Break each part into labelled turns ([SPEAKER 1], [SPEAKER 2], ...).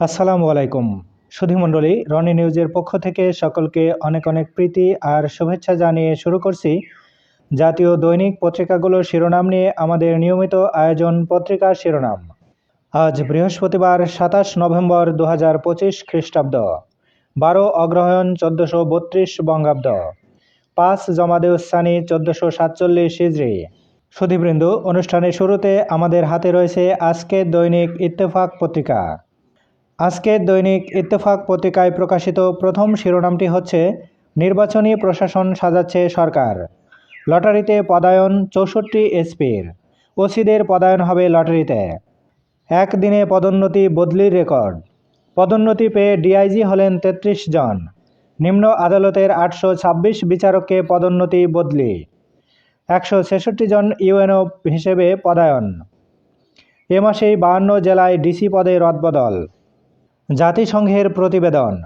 [SPEAKER 1] আসসালামু আলাইকুম। সুধীমণ্ডলী রনি নিউজের পক্ষ থেকে সকলকে অনেক অনেক প্রীতি আর শুভেচ্ছা জানিয়ে শুরু করছি। জাতীয় দৈনিক পত্রিকাগুলোর শিরোনাম নিয়ে আমাদের নিয়মিত আয়োজন পত্রিকার শিরোনাম। আজ বৃহস্পতিবার সাতাশ নভেম্বর দু হাজার পঁচিশ খ্রিস্টাব্দ। বারো অগ্রহায়ণ চোদ্দোশো বত্রিশ বঙ্গাব্দ। পাঁচ জমাদেউসানি চোদ্দোশো সাতচল্লিশ হিজড়ি সুধীবৃন্দ, অনুষ্ঠানের শুরুতে আমাদের হাতে রয়েছে আজকের দৈনিক ইত্তেফাক পত্রিকা। আজকের দৈনিক ইত্তেফাক পত্রিকায় প্রকাশিত প্রথম শিরোনামটি হচ্ছে, নির্বাচনী প্রশাসন সাজাচ্ছে সরকার। লটারিতে পদায়ন চৌষট্টি এসপির। ওসিদের পদায়ন হবে লটারিতে। একদিনে পদোন্নতি বদলির রেকর্ড। পদোন্নতি পেয়ে ডিআইজি হলেন তেত্রিশ জন। নিম্ন আদালতের আটশো ছাব্বিশ বিচারককে পদোন্নতি বদলি। একশো ছেষট্টি জন ইউএনও হিসেবে পদায়ন। এ মাসেই বাহান্ন জেলায় ডিসি পদে রদবদল। জাতিসংঘের প্রতিবেদন।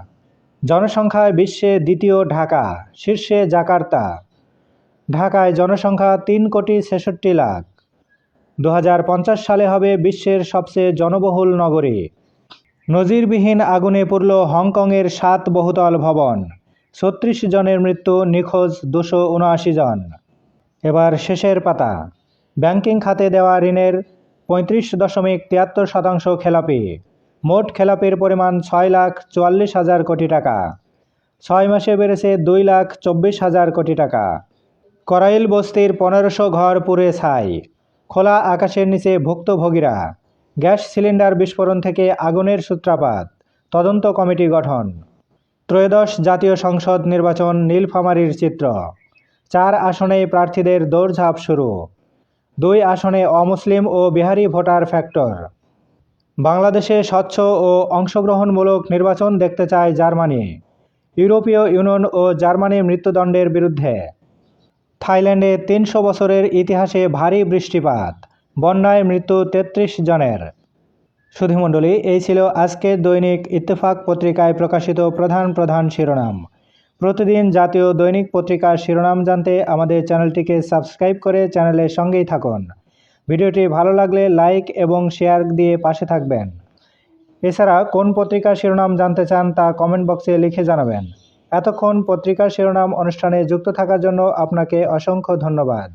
[SPEAKER 1] জনসংখ্যায় বিশ্বে দ্বিতীয় ঢাকা, শীর্ষে জাকার্তা। ঢাকায় জনসংখ্যা তিন কোটি ছেষট্টি লাখ। দু হাজার পঞ্চাশ সালে হবে বিশ্বের সবচেয়ে জনবহুল নগরী। নজিরবিহীন আগুনে পুড়ল হংকংয়ের সাত বহুতল ভবন। ছত্রিশ জনের মৃত্যু, নিখোঁজ দুশো উনআশি জন। এবার শেষের পাতা। ব্যাংকিং খাতে দেওয়া ঋণের পঁয়ত্রিশ দশমিক তিয়াত্তর শতাংশ খেলাপি। মোট খেলাপির পরিমাণ ছয় লাখ চুয়াল্লিশ হাজার কোটি টাকা। ছয় মাসে বেড়েছে দুই লাখ চব্বিশ হাজার কোটি টাকা। করাইল বস্তির পনেরোশো ঘর পুড়ে ছাই। খোলা আকাশের নিচে ভুক্তভোগীরা। গ্যাস সিলিন্ডার বিস্ফোরণ থেকে আগুনের সূত্রাপাত। তদন্ত কমিটি গঠন। ত্রয়োদশ জাতীয় সংসদ নির্বাচন নীলফামারীর চিত্র। চার আসনে প্রার্থীদের দৌড়ঝাঁপ শুরু। দুই আসনে অমুসলিম ও বিহারি ভোটার ফ্যাক্টর। বাংলাদেশে স্বচ্ছ ও অংশগ্রহণমূলক নির্বাচন দেখতে চায় জার্মানি, ইউরোপীয় ইউনিয়ন ও জার্মানির মৃত্যুদণ্ডের বিরুদ্ধে। থাইল্যান্ডে তিনশো বছরের ইতিহাসে ভারী বৃষ্টিপাত, বন্যায় মৃত্যু তেত্রিশ জনের। সুধীমণ্ডলী, এই ছিল আজকের দৈনিক ইত্তেফাক পত্রিকায় প্রকাশিত প্রধান প্রধান শিরোনাম। প্রতিদিন জাতীয় দৈনিক পত্রিকার শিরোনাম জানতে আমাদের চ্যানেলটিকে সাবস্ক্রাইব করে চ্যানেলের সঙ্গেই থাকুন। ভিডিওটি ভালো লাগলে লাইক এবং শেয়ার দিয়ে পাশে থাকবেন। এছাড়া কোন পত্রিকার শিরোনাম জানতে চান তা কমেন্ট বক্সে লিখে জানাবেন। এতক্ষণ পত্রিকার শিরোনাম অনুষ্ঠানে যুক্ত থাকার জন্য আপনাকে অসংখ্য ধন্যবাদ।